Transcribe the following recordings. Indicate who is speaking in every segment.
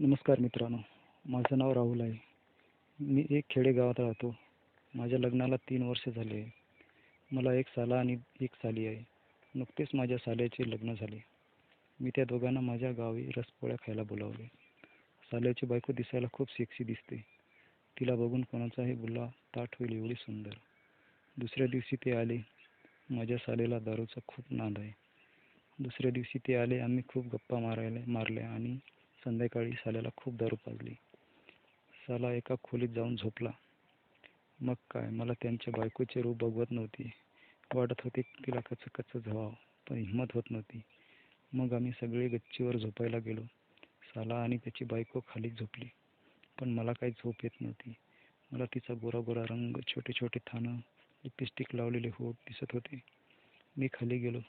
Speaker 1: नमस्कार मित्रांनो माझं नाव राहुल आहे. मी एक खेडेगावात राहतो. माझ्या लग्नाला तीन वर्ष झाले. आहे मला एक साला आणि एक साली आहे. नुकतेच माझ्या साल्याचे लग्न झाले. मी त्या दोघांना माझ्या गावी रसपोळ्या खायला बोलावले. साल्याची बायको दिसायला खूप सेक्सी दिसते. तिला बघून कोणाचाही बुल्ला ताठ होईल एवढी सुंदर. दुसऱ्या दिवशी ते आले. माझ्या सालेला दारूचा खूप नाद आहे. दुसऱ्या दिवशी ते आले आम्ही खूप गप्पा मारायला मारल्या आणि संध्याकाळी साल्याला खूप दारू पाजली. साला एका खोलीत जाऊन झोपला. मग काय मला त्यांच्या बायकोचे रूप बघवत नव्हती. वाटत होते तिला कच कच झवावं पण हिंमत होत नव्हती. मग आम्ही सगळे गच्चीवर झोपायला गेलो. साला आणि त्याची बायको खाली झोपली. पण मला काही झोप येत नव्हती. मला तिचा गोरा गोरा रंग छोटे छोटे थानं लिपस्टिक लावलेले होठ दिसत होते. मी खाली गेलो.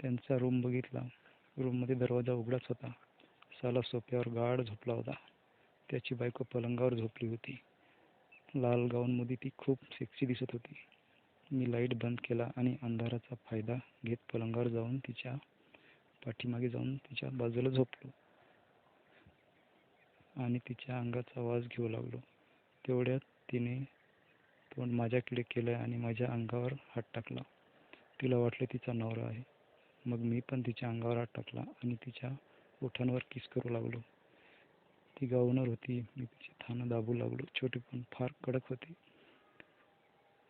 Speaker 1: त्यांचा रूम बघितला. रूममध्ये दरवाजा उघडाच होता. साला सोफ्यावर गाढ झोपला होता. त्याची बायको पलंगावर झोपली होती. लाल गाऊनमध्ये ती खूप सेक्सी दिसत होती. मी लाइट बंद केला आणि अंधाराचा फायदा घेत पलंगावर जाऊन तिच्या पाठीमागे जाऊन तिच्या बाजूला झोपलो. आणि तिच्या अंगाचा आवाज घेऊ लागलो. तेवढ्यात तिने तोंड माझ्याकडे केलं आणि माझ्या अंगावर हात टाकला. तिला वाटलं तिचा नवरा आहे. मग मी पण तिच्या अंगावर हात टाकला आणि तिच्या ओठांवर किस करू लागलो. ती गावणार होती. मी तिची थानं दाबू लागलो. छोटी पण फार कडक होती.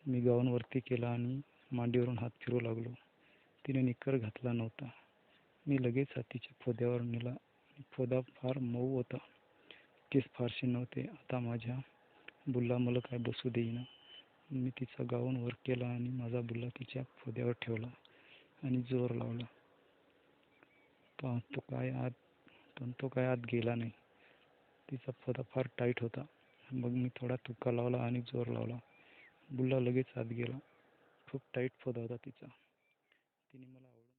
Speaker 1: मी गाऊन वरती केला आणि मांडीवरून हात फिरू लागलो. तिने निकर घातला नव्हता. मी लगेच हातीच्या फोद्यावर नेला. फोदा फार मऊ होता. केस फारसे नव्हते. आता माझ्या बुल्ला मला काय बसू देईना. मी तिचा गाऊन वर केला आणि माझा बुल्ला तिच्या फोद्यावर ठेवला आणि जोर लावला. पण तो काय आत पण तो काय आत गेला नाही. तिचा फोदा फार टाईट होता. मग मी थोडा तुक्का लावला आणि जोर लावला. बुल्ला लगेच आत गेला. खूप टाईट फोदा होता तिचा. तिने मला